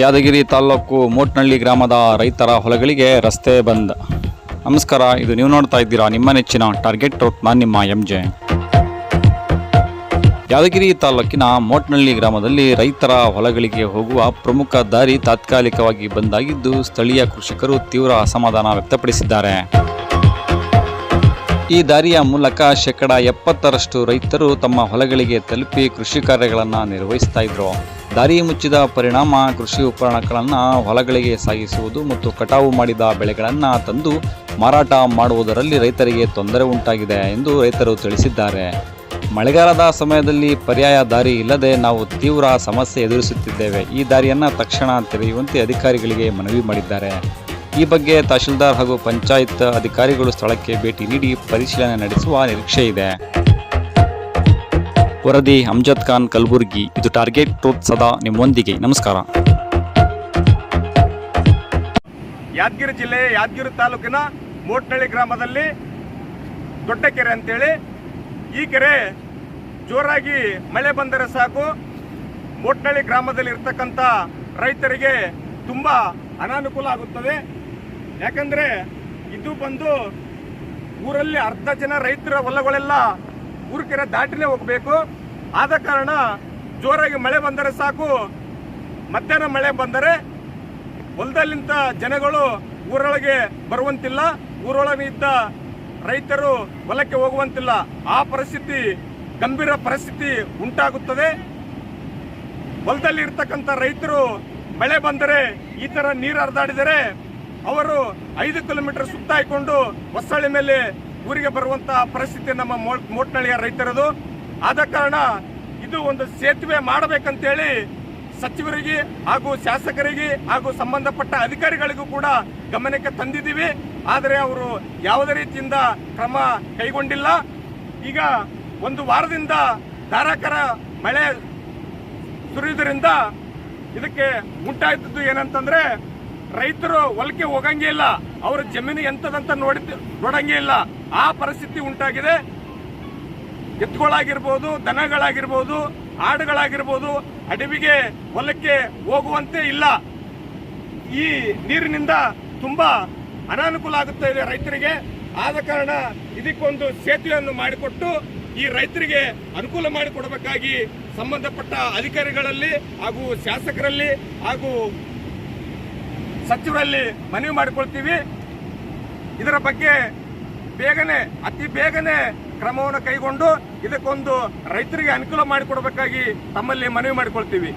ಯಾದಗಿರಿ ತಾಲೂಕು ಮೋಟ್ನಳ್ಳಿ ಗ್ರಾಮದ ರೈತರ ಹೊಲಗಳಿಗೆ ರಸ್ತೆ ಬಂದ್. ನಮಸ್ಕಾರ, ಇದು ನೀವು ನೋಡ್ತಾ ಇದ್ದೀರಾ ನಿಮ್ಮ ನೆಚ್ಚಿನ ಟಾರ್ಗೆಟ್ ರೋಟ್ ನಾನು ನಿಮ್ಮ ಎಂ ಜೆ ಯಾದಗಿರಿ ತಾಲೂಕಿನ ಮೋಟ್ನಳ್ಳಿ ಗ್ರಾಮದಲ್ಲಿ ರೈತರ ಹೊಲಗಳಿಗೆ ಹೋಗುವ ಪ್ರಮುಖ ದಾರಿ ತಾತ್ಕಾಲಿಕವಾಗಿ ಬಂದಾಗಿದ್ದು ಸ್ಥಳೀಯ ಕೃಷಿಕರು ತೀವ್ರ ಅಸಮಾಧಾನ ವ್ಯಕ್ತಪಡಿಸಿದ್ದಾರೆ. ಈ ದಾರಿಯ ಮೂಲಕ ಶೇಕಡ ಎಪ್ಪತ್ತರಷ್ಟು ರೈತರು ತಮ್ಮ ಹೊಲಗಳಿಗೆ ತಲುಪಿ ಕೃಷಿ ಕಾರ್ಯಗಳನ್ನು ನಿರ್ವಹಿಸ್ತಾ ಇದ್ರು. ದಾರಿ ಮುಚ್ಚಿದ ಪರಿಣಾಮ ಕೃಷಿ ಉಪಕರಣಗಳನ್ನು ಹೊಲಗಳಿಗೆ ಸಾಗಿಸುವುದು ಮತ್ತು ಕಟಾವು ಮಾಡಿದ ಬೆಳೆಗಳನ್ನು ತಂದು ಮಾರಾಟ ಮಾಡುವುದರಲ್ಲಿ ರೈತರಿಗೆ ತೊಂದರೆ ಉಂಟಾಗಿದೆ ಎಂದು ರೈತರು ತಿಳಿಸಿದ್ದಾರೆ. ಮಳೆಗಾಲದ ಸಮಯದಲ್ಲಿ ಪರ್ಯಾಯ ದಾರಿ ಇಲ್ಲದೆ ನಾವು ತೀವ್ರ ಸಮಸ್ಯೆ ಎದುರಿಸುತ್ತಿದ್ದೇವೆ. ಈ ದಾರಿಯನ್ನು ತಕ್ಷಣ ತೆರೆಯುವಂತೆ ಅಧಿಕಾರಿಗಳಿಗೆ ಮನವಿ ಮಾಡಿದ್ದಾರೆ. ಈ ಬಗ್ಗೆ ತಹಶೀಲ್ದಾರ್ ಹಾಗೂ ಪಂಚಾಯತ್ ಅಧಿಕಾರಿಗಳು ಸ್ಥಳಕ್ಕೆ ಭೇಟಿ ನೀಡಿ ಪರಿಶೀಲನೆ ನಡೆಸುವ ನಿರೀಕ್ಷೆ ಇದೆ. ವರದಿ ಅಮ್ಜದ್ ಖಾನ್ ಕಲಬುರ್ಗಿ, ಇದು ಟಾರ್ಗೆಟ್ ಟ್ರೂತ್ ಸದಾ ನಿಮ್ಮೊಂದಿಗೆ. ನಮಸ್ಕಾರ. ಯಾದಗಿರಿ ಜಿಲ್ಲೆ ಯಾದಗಿರಿ ತಾಲೂಕಿನ ಮೋಟ್ನಳ್ಳಿ ಗ್ರಾಮದಲ್ಲಿ ದೊಡ್ಡ ಕೆರೆ ಅಂತೇಳಿ ಈ ಕೆರೆ ಜೋರಾಗಿ ಮಳೆ ಬಂದರೆ ಸಾಕು. ಮೋಟ್ನಳ್ಳಿ ಗ್ರಾಮದಲ್ಲಿ ಇರ್ತಕ್ಕಂಥ ರೈತರಿಗೆ ತುಂಬ ಅನಾನುಕೂಲ ಆಗುತ್ತದೆ. ಯಾಕಂದ್ರೆ ಇದು ಬಂದು ಊರಲ್ಲಿ ಅರ್ಧ ಜನ ರೈತರ ಹೊಲಗಳೆಲ್ಲ ಊರ್ಕೆರೆ ದಾಟಿನೇ ಹೋಗಬೇಕು. ಆದ ಕಾರಣ ಜೋರಾಗಿ ಮಳೆ ಬಂದರೆ ಸಾಕು. ಮಧ್ಯಾಹ್ನ ಮಳೆ ಬಂದರೆ ಹೊಲದಲ್ಲಿಂತ ಜನಗಳು ಊರೊಳಗೆ ಬರುವಂತಿಲ್ಲ. ಊರೊಳಗೆ ಇದ್ದ ರೈತರು ಹೊಲಕ್ಕೆ ಹೋಗುವಂತಿಲ್ಲ. ಆ ಪರಿಸ್ಥಿತಿ, ಗಂಭೀರ ಪರಿಸ್ಥಿತಿ ಉಂಟಾಗುತ್ತದೆ. ಹೊಲದಲ್ಲಿ ಇರ್ತಕ್ಕಂಥ ರೈತರು ಮಳೆ ಬಂದರೆ ಈ ಥರ ನೀರು ಹರಿದಾಡಿದರೆ ಅವರು ಐದು ಕಿಲೋಮೀಟರ್ ಸುತ್ತಾಯ್ಕೊಂಡು ಹೊಸಳ್ಳಿ ಮೇಲೆ ಊರಿಗೆ ಬರುವಂತಹ ಪರಿಸ್ಥಿತಿ ನಮ್ಮ ಮೋಟ್ನಳ್ಳಿಯ ರೈತರದು. ಆದ ಕಾರಣ ಇದು ಒಂದು ಸೇತುವೆ ಮಾಡಬೇಕಂತೇಳಿ ಸಚಿವರಿಗೆ ಹಾಗೂ ಶಾಸಕರಿಗೆ ಹಾಗೂ ಸಂಬಂಧಪಟ್ಟ ಅಧಿಕಾರಿಗಳಿಗೂ ಕೂಡ ಗಮನಕ್ಕೆ ತಂದಿದ್ದೀವಿ. ಆದರೆ ಅವರು ಯಾವುದೇ ರೀತಿಯಿಂದ ಕ್ರಮ ಕೈಗೊಂಡಿಲ್ಲ. ಈಗ ಒಂದು ವಾರದಿಂದ ಧಾರಾಕಾರ ಮಳೆ ಸುರಿಯುವುದರಿಂದ ಇದಕ್ಕೆ ಉಂಟಾಯ್ತದ್ದು ಏನಂತಂದ್ರೆ ರೈತರು ಹೊಲಕ್ಕೆ ಹೋಗಂಗೇ ಇಲ್ಲ. ಅವರ ಜಮೀನು ಎಂತದಂತ ನೋಡಿ ನೋಡಂಗೇ ಇಲ್ಲ. ಆ ಪರಿಸ್ಥಿತಿ ಉಂಟಾಗಿದೆ. ಎತ್ತುಗಳಾಗಿರ್ಬೋದು, ದನಗಳಾಗಿರ್ಬೋದು, ಆಡುಗಳಾಗಿರ್ಬೋದು, ಅಡವಿಗೆ ಹೊಲಕ್ಕೆ ಹೋಗುವಂತೆ ಇಲ್ಲ. ಈ ನೀರಿನಿಂದ ತುಂಬಾ ಅನಾನುಕೂಲ ಆಗುತ್ತಾ ಇದೆ ರೈತರಿಗೆ. ಆದ ಕಾರಣ ಇದಕ್ಕೊಂದು ಸೇತುವೆಯನ್ನು ಮಾಡಿಕೊಟ್ಟು ಈ ರೈತರಿಗೆ ಅನುಕೂಲ ಮಾಡಿಕೊಡಬೇಕಾಗಿ ಸಂಬಂಧಪಟ್ಟ ಅಧಿಕಾರಿಗಳಲ್ಲಿ ಹಾಗೂ ಶಾಸಕರಲ್ಲಿ ಹಾಗೂ ಸಚಿವರಲ್ಲಿ ಮನವಿ ಮಾಡಿಕೊಳ್ತೀವಿ. ಇದರ ಬಗ್ಗೆ ಬೇಗನೆ, ಅತಿ ಬೇಗನೆ ಕ್ರಮವನ್ನು ಕೈಗೊಂಡು ಇದಕ್ಕೊಂದು ರೈತರಿಗೆ ಅನುಕೂಲ ಮಾಡಿಕೊಡಬೇಕಾಗಿ ತಮ್ಮಲ್ಲಿ ಮನವಿ ಮಾಡಿಕೊಳ್ತೀವಿ.